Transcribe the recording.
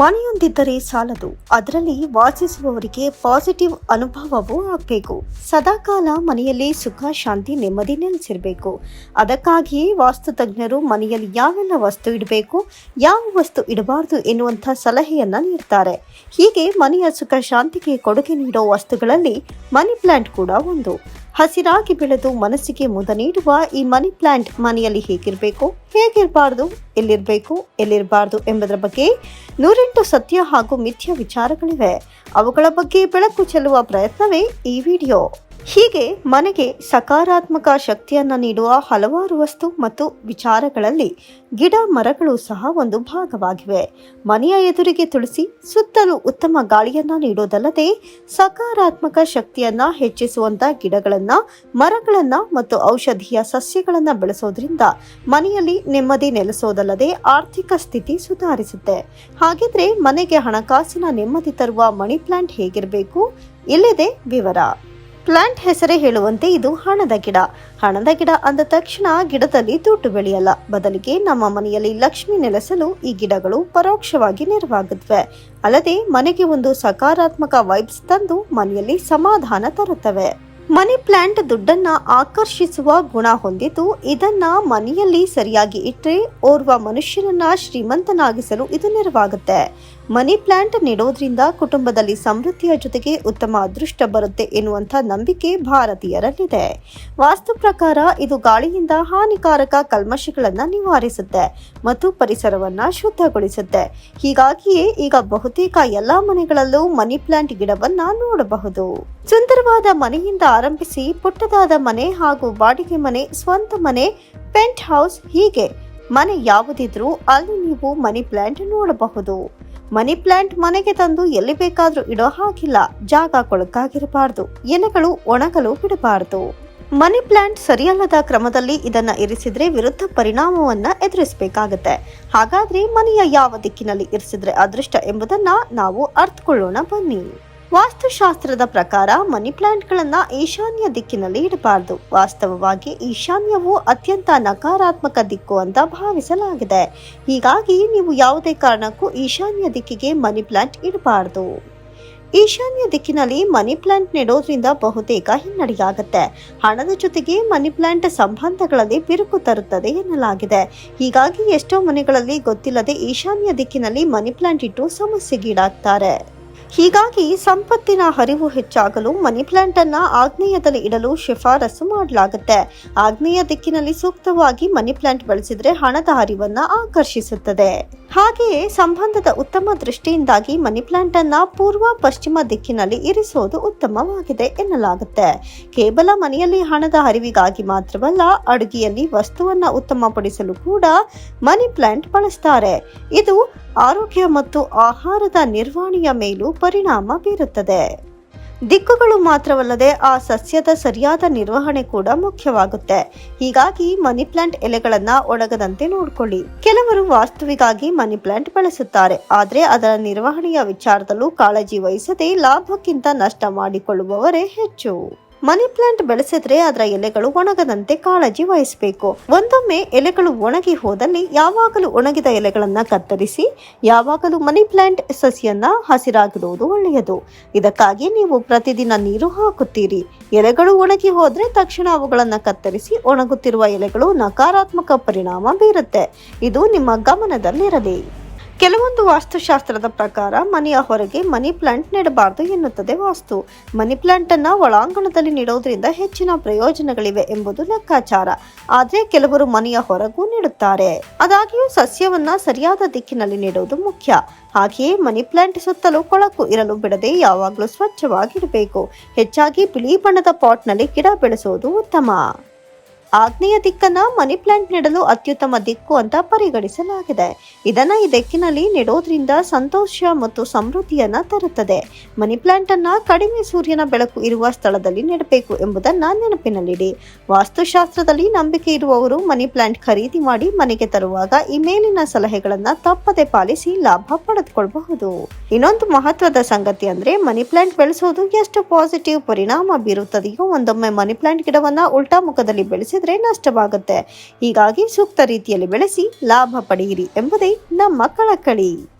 ಮನೆಯೊಂದಿದ್ದರೆ ಸಾಲದು. ಅದರಲ್ಲಿ ವಾಸಿಸುವವರಿಗೆ ಪಾಸಿಟಿವ್ ಅನುಭವವೂ ಆಗಬೇಕು. ಸದಾಕಾಲ ಮನೆಯಲ್ಲಿ ಸುಖ, ಶಾಂತಿ, ನೆಮ್ಮದಿ ನೆಲೆಸಿರಬೇಕು. ಅದಕ್ಕಾಗಿಯೇ ವಾಸ್ತು ತಜ್ಞರು ಮನೆಯಲ್ಲಿ ಯಾವೆಲ್ಲ ವಸ್ತು ಇಡಬೇಕು, ಯಾವ ವಸ್ತು ಇಡಬಾರದು ಎನ್ನುವಂಥ ಸಲಹೆಯನ್ನ ನೀಡ್ತಾರೆ. ಹೀಗೆ ಮನೆಯ ಸುಖ, ಶಾಂತಿಗೆ ಕೊಡುಗೆ ನೀಡೋ ವಸ್ತುಗಳಲ್ಲಿ ಮನಿ ಪ್ಲಾಂಟ್ ಕೂಡ ಒಂದು. ಹಸಿರಾಗಿ ಬೆಳೆದು ಮನಸ್ಸಿಗೆ ಮುದ ನೀಡುವ ಈ ಮನಿ ಪ್ಲಾಂಟ್ ಮನೆಯಲ್ಲಿ ಹೇಗಿರಬೇಕು? ಹೇಗಿರಬಾರ್ದು? ಎಲ್ಲಿರಬೇಕು? ಎಲ್ಲಿರಬಾರ್ದು ಎಂಬುದರ ಬಗ್ಗೆ ನೂರೆಂಟು ಸತ್ಯ ಹಾಗೂ ಮಿಥ್ಯ ವಿಚಾರಗಳಿವೆ. ಅವುಗಳ ಬಗ್ಗೆ ಬೆಳಕು ಚೆಲ್ಲುವ ಪ್ರಯತ್ನವೇ ಈ ವಿಡಿಯೋ. ಹೀಗೆ ಮನೆಗೆ ಸಕಾರಾತ್ಮಕ ಶಕ್ತಿಯನ್ನ ನೀಡುವ ಹಲವಾರು ವಸ್ತು ಮತ್ತು ವಿಚಾರಗಳಲ್ಲಿ ಗಿಡ ಮರಗಳು ಸಹ ಒಂದು ಭಾಗವಾಗಿವೆ. ಮನೆಯ ಎದುರಿಗೆ ತುಳಸಿ ಸುತ್ತಲೂ ಉತ್ತಮ ಗಾಳಿಯನ್ನ ನೀಡೋದಲ್ಲದೆ ಸಕಾರಾತ್ಮಕ ಶಕ್ತಿಯನ್ನ ಹೆಚ್ಚಿಸುವಂಥ ಗಿಡಗಳನ್ನು, ಮರಗಳನ್ನು ಮತ್ತು ಔಷಧೀಯ ಸಸ್ಯಗಳನ್ನು ಬೆಳೆಸೋದ್ರಿಂದ ಮನೆಯಲ್ಲಿ ನೆಮ್ಮದಿ ನೆಲೆಸೋದಲ್ಲದೆ ಆರ್ಥಿಕ ಸ್ಥಿತಿ ಸುಧಾರಿಸುತ್ತೆ. ಹಾಗಿದ್ರೆ ಮನೆಗೆ ಹಣಕಾಸಿನ ನೆಮ್ಮದಿ ತರುವ ಮನಿ ಪ್ಲಾಂಟ್ ಹೇಗಿರಬೇಕು? ಇಲ್ಲಿದೆ ವಿವರ. ಪ್ಲಾಂಟ್ ಹೆಸರೇ ಹೇಳುವಂತೆ ಇದು ಹಣದ ಗಿಡ. ಹಣದ ಗಿಡ ಅಂದ ತಕ್ಷಣ ಗಿಡದಲ್ಲಿ ದುಡ್ಡು ಬೆಳೆಯಲ್ಲ. ಬದಲಿಗೆ ನಮ್ಮ ಮನೆಯಲ್ಲಿ ಲಕ್ಷ್ಮಿ ನೆಲೆಸಲು ಈ ಗಿಡಗಳು ಪರೋಕ್ಷವಾಗಿ ನೆರವಾಗುತ್ತವೆ. ಅಲ್ಲದೆ ಮನೆಗೆ ಒಂದು ಸಕಾರಾತ್ಮಕ ವೈಬ್ಸ್ ತಂದು ಮನೆಯಲ್ಲಿ ಸಮಾಧಾನ ತರುತ್ತವೆ. ಮನಿ ಪ್ಲಾಂಟ್ ದುಡ್ಡನ್ನ ಆಕರ್ಷಿಸುವ ಗುಣ ಹೊಂದಿದ್ದು ಇದನ್ನ ಮನೆಯಲ್ಲಿ ಸರಿಯಾಗಿ ಇಟ್ಟರೆ ಓರ್ವ ಮನುಷ್ಯನನ್ನ ಶ್ರೀಮಂತನಾಗಿಸಲು ಇದು ನೆರವಾಗುತ್ತೆ. ಮನಿ ಪ್ಲಾಂಟ್ ನೆಡೋದ್ರಿಂದ ಕುಟುಂಬದಲ್ಲಿ ಸಮೃದ್ಧಿಯ ಜೊತೆಗೆ ಉತ್ತಮ ಅದೃಷ್ಟ ಬರುತ್ತೆ ಎನ್ನುವಂಥ ನಂಬಿಕೆ ಭಾರತೀಯರಲ್ಲಿದೆ. ವಾಸ್ತು ಪ್ರಕಾರ ಇದು ಗಾಳಿಯಿಂದ ಹಾನಿಕಾರಕ ಕಲ್ಮಶಗಳನ್ನು ನಿವಾರಿಸುತ್ತೆ ಮತ್ತು ಪರಿಸರವನ್ನು ಶುದ್ಧಗೊಳಿಸುತ್ತೆ. ಹೀಗಾಗಿಯೇ ಈಗ ಬಹುತೇಕ ಎಲ್ಲ ಮನೆಗಳಲ್ಲೂ ಮನಿ ಪ್ಲಾಂಟ್ ಗಿಡವನ್ನ ನೋಡಬಹುದು. ಸುಂದರವಾದ ಮನೆಯಿಂದ ಆರಂಭಿಸಿ ಪುಟ್ಟದಾದ ಮನೆ ಹಾಗೂ ಬಾಡಿಗೆ ಮನೆ, ಸ್ವಂತ ಮನೆ, ಪೆಂಟ್ ಹೌಸ್ ಹೀಗೆ ಮನೆ ಯಾವುದಿದ್ರೂ ಅಲ್ಲಿ ನೀವು ಮನಿ ಪ್ಲಾಂಟ್ ನೋಡಬಹುದು. ಮನಿ ಪ್ಲಾಂಟ್ ಮನೆಗೆ ತಂದು ಎಲ್ಲಿ ಬೇಕಾದ್ರೂ ಇಡೋ ಹಾಗಿಲ್ಲ. ಜಾಗ ಕೊಳಕಾಗಿರಬಾರ್ದು. ಎಲೆಗಳು ಒಣಗಲು ಬಿಡಬಾರ್ದು. ಮನಿ ಪ್ಲಾಂಟ್ ಸರಿಯಲ್ಲದ ಕ್ರಮದಲ್ಲಿ ಇದನ್ನ ಇರಿಸಿದ್ರೆ ವಿರುದ್ಧ ಪರಿಣಾಮವನ್ನ ಎದುರಿಸಬೇಕಾಗತ್ತೆ. ಹಾಗಾದ್ರೆ ಮನೆಯ ಯಾವ ದಿಕ್ಕಿನಲ್ಲಿ ಇರಿಸಿದ್ರೆ ಅದೃಷ್ಟ ಎಂಬುದನ್ನ ನಾವು ಅರ್ಥಕೊಳ್ಳೋಣ ಬನ್ನಿ. ವಾಸ್ತುಶಾಸ್ತ್ರದ ಪ್ರಕಾರ ಮನಿ ಪ್ಲಾಂಟ್ಗಳನ್ನು ಈಶಾನ್ಯ ದಿಕ್ಕಿನಲ್ಲಿ ಇಡಬಾರದು. ವಾಸ್ತವವಾಗಿ ಈಶಾನ್ಯವು ಅತ್ಯಂತ ನಕಾರಾತ್ಮಕ ದಿಕ್ಕು ಅಂತ ಭಾವಿಸಲಾಗಿದೆ. ಹೀಗಾಗಿ ನೀವು ಯಾವುದೇ ಕಾರಣಕ್ಕೂ ಈಶಾನ್ಯ ದಿಕ್ಕಿಗೆ ಮನಿ ಪ್ಲಾಂಟ್ ಇಡಬಾರದು. ಈಶಾನ್ಯ ದಿಕ್ಕಿನಲ್ಲಿ ಮನಿ ಪ್ಲಾಂಟ್ ನೆಡೋದ್ರಿಂದ ಬಹುತೇಕ ಹಿನ್ನಡೆಯಾಗುತ್ತೆ. ಹಣದ ಜೊತೆಗೆ ಮನಿ ಪ್ಲಾಂಟ್ ಸಂಬಂಧಗಳಲ್ಲಿ ಬಿರುಕು ತರುತ್ತದೆ ಎನ್ನಲಾಗಿದೆ. ಹೀಗಾಗಿ ಎಷ್ಟೋ ಮನೆಗಳಲ್ಲಿ ಗೊತ್ತಿಲ್ಲದೆ ಈಶಾನ್ಯ ದಿಕ್ಕಿನಲ್ಲಿ ಮನಿ ಪ್ಲಾಂಟ್ ಇಟ್ಟು ಸಮಸ್ಯೆಗೀಡಾಗ್ತಾರೆ. ಹೀಗಾಗಿ ಸಂಪತ್ತಿನ ಹರಿವು ಹೆಚ್ಚಾಗಲು ಮನಿ ಪ್ಲಾಂಟ್ ಅನ್ನ ಆಗ್ನೇಯದಲ್ಲಿ ಇಡಲು ಶಿಫಾರಸು ಮಾಡಲಾಗುತ್ತೆ. ಆಗ್ನೇಯ ದಿಕ್ಕಿನಲ್ಲಿ ಸೂಕ್ತವಾಗಿ ಮನಿ ಪ್ಲಾಂಟ್ ಬಳಸಿದ್ರೆ ಹಣದ ಹರಿವನ್ನ ಆಕರ್ಷಿಸುತ್ತದೆ. ಹಾಗೆಯೇ ಸಂಬಂಧದ ಉತ್ತಮ ದೃಷ್ಟಿಯಿಂದಾಗಿ ಮನಿ ಪ್ಲಾಂಟ್ ಅನ್ನ ಪೂರ್ವ ಪಶ್ಚಿಮ ದಿಕ್ಕಿನಲ್ಲಿ ಇರಿಸೋದು ಉತ್ತಮವಾಗಿದೆ ಎನ್ನಲಾಗುತ್ತೆ. ಕೇವಲ ಮನೆಯಲ್ಲಿ ಹಣದ ಹರಿವಿಗಾಗಿ ಮಾತ್ರವಲ್ಲ, ಅಡುಗೆಯಲ್ಲಿ ವಸ್ತುವನ್ನ ಉತ್ತಮಪಡಿಸಲು ಕೂಡ ಮನಿ ಪ್ಲಾಂಟ್ ಬಳಸ್ತಾರೆ. ಇದು ಆರೋಗ್ಯ ಮತ್ತು ಆಹಾರದ ನಿರ್ವಹಣೆಯ ಮೇಲೂ ಪರಿಣಾಮ ಬೀರುತ್ತದೆ. ದಿಕ್ಕುಗಳು ಮಾತ್ರವಲ್ಲದೆ ಆ ಸಸ್ಯದ ಸರಿಯಾದ ನಿರ್ವಹಣೆ ಕೂಡ ಮುಖ್ಯವಾಗುತ್ತೆ. ಹೀಗಾಗಿ ಮನಿ ಪ್ಲಾಂಟ್ ಎಲೆಗಳನ್ನ ಒಣಗದಂತೆ ನೋಡಿಕೊಳ್ಳಿ. ಕೆಲವರು ವಾಸ್ತುವಿಗಾಗಿ ಮನಿ ಪ್ಲಾಂಟ್ ಬಳಸುತ್ತಾರೆ. ಆದರೆ ಅದರ ನಿರ್ವಹಣೆಯ ವಿಚಾರದಲ್ಲೂ ಕಾಳಜಿ ವಹಿಸದೆ ಲಾಭಕ್ಕಿಂತ ನಷ್ಟ ಮಾಡಿಕೊಳ್ಳುವವರೇ ಹೆಚ್ಚು. ಮನಿ ಪ್ಲಾಂಟ್ ಬೆಳೆಸಿದ್ರೆ ಅದರ ಎಲೆಗಳು ಒಣಗದಂತೆ ಕಾಳಜಿ ವಹಿಸಬೇಕು. ಒಂದೊಮ್ಮೆ ಎಲೆಗಳು ಒಣಗಿ ಹೋದಲ್ಲಿ ಯಾವಾಗಲೂ ಒಣಗಿದ ಎಲೆಗಳನ್ನ ಕತ್ತರಿಸಿ, ಯಾವಾಗಲೂ ಮನಿ ಪ್ಲಾಂಟ್ ಸಸಿಯನ್ನ ಹಸಿರಾಗಿಡುವುದು ಒಳ್ಳೆಯದು. ಇದಕ್ಕಾಗಿ ನೀವು ಪ್ರತಿದಿನ ನೀರು ಹಾಕುತ್ತೀರಿ. ಎಲೆಗಳು ಒಣಗಿ ಹೋದ್ರೆ ತಕ್ಷಣ ಅವುಗಳನ್ನು ಕತ್ತರಿಸಿ ಒಣಗುತ್ತಿರುವ ಎಲೆಗಳು ನಕಾರಾತ್ಮಕ ಪರಿಣಾಮ ಬೀರುತ್ತೆ. ಇದು ನಿಮ್ಮ ಗಮನದಲ್ಲಿರಲಿ. ಕೆಲವೊಂದು ವಾಸ್ತುಶಾಸ್ತ್ರದ ಪ್ರಕಾರ ಮನೆಯ ಹೊರಗೆ ಮನಿ ಪ್ಲಾಂಟ್ ನೆಡಬಾರದು ಎನ್ನುತ್ತದೆ ವಾಸ್ತು. ಮನಿ ಪ್ಲಾಂಟ್ ಅನ್ನ ಒಳಾಂಗಣದಲ್ಲಿ ನೀಡೋದ್ರಿಂದ ಹೆಚ್ಚಿನ ಪ್ರಯೋಜನಗಳಿವೆ ಎಂಬುದು ಲೆಕ್ಕಾಚಾರ. ಆದರೆ ಕೆಲವರು ಮನೆಯ ಹೊರಗೂ ನೀಡುತ್ತಾರೆ. ಅದಾಗಿಯೂ ಸಸ್ಯವನ್ನ ಸರಿಯಾದ ದಿಕ್ಕಿನಲ್ಲಿ ನೀಡುವುದು ಮುಖ್ಯ. ಹಾಗೆಯೇ ಮನಿ ಪ್ಲಾಂಟ್ ಸುತ್ತಲೂ ಕೊಳಕು ಇರಲು ಬಿಡದೆ ಯಾವಾಗಲೂ ಸ್ವಚ್ಛವಾಗಿಡಬೇಕು ಹೆಚ್ಚಾಗಿ ಬಿಳಿ ಬಣ್ಣದ ಪಾಟ್ನಲ್ಲಿ ಗಿಡ ಬೆಳೆಸುವುದು ಉತ್ತಮ. ಆಗ್ನೇಯ ದಿಕ್ಕನ್ನ ಮನಿ ಪ್ಲಾಂಟ್ ನೆಡಲು ಅತ್ಯುತ್ತಮ ದಿಕ್ಕು ಅಂತ ಪರಿಗಣಿಸಲಾಗಿದೆ. ಇದನ್ನ ಈ ದಿಕ್ಕಿನಲ್ಲಿ ನೆಡೋದ್ರಿಂದ ಸಂತೋಷ ಮತ್ತು ಸಮೃದ್ಧಿಯನ್ನ ತರುತ್ತದೆ. ಮನಿ ಪ್ಲಾಂಟ್ ಅನ್ನ ಕಡಿಮೆ ಸೂರ್ಯನ ಬೆಳಕು ಇರುವ ಸ್ಥಳದಲ್ಲಿ ನೆಡಬೇಕು ಎಂಬುದನ್ನ ನೆನಪಿನಲ್ಲಿಡಿ. ವಾಸ್ತುಶಾಸ್ತ್ರದಲ್ಲಿ ನಂಬಿಕೆ ಇರುವವರು ಮನಿ ಪ್ಲಾಂಟ್ ಖರೀದಿ ಮಾಡಿ ಮನೆಗೆ ತರುವಾಗ ಈ ಮೇಲಿನ ಸಲಹೆಗಳನ್ನ ತಪ್ಪದೆ ಪಾಲಿಸಿ ಲಾಭ ಪಡೆದುಕೊಳ್ಳಬಹುದು ಇನ್ನೊಂದು ಮಹತ್ವದ ಸಂಗತಿ ಅಂದ್ರೆ ಮನಿ ಪ್ಲಾಂಟ್ ಬೆಳೆಸೋದು ಎಷ್ಟು ಪಾಸಿಟಿವ್ ಪರಿಣಾಮ ಬೀರುತ್ತದೆಯೋ ಒಂದೊಮ್ಮೆ ಮನಿ ಪ್ಲಾಂಟ್ ಗಿಡವನ್ನ ಉಲ್ಟಾ ಮುಖದಲ್ಲಿ ಬೆಳೆಸಿದ್ರೆ ನಷ್ಟವಾಗುತ್ತೆ. ಹೀಗಾಗಿ ಸೂಕ್ತ ರೀತಿಯಲ್ಲಿ ಬೆಳೆಸಿ ಲಾಭ ಪಡೆಯಿರಿ ಎಂಬುದೇ ನಮ್ಮ ಕಳಕಳಿ.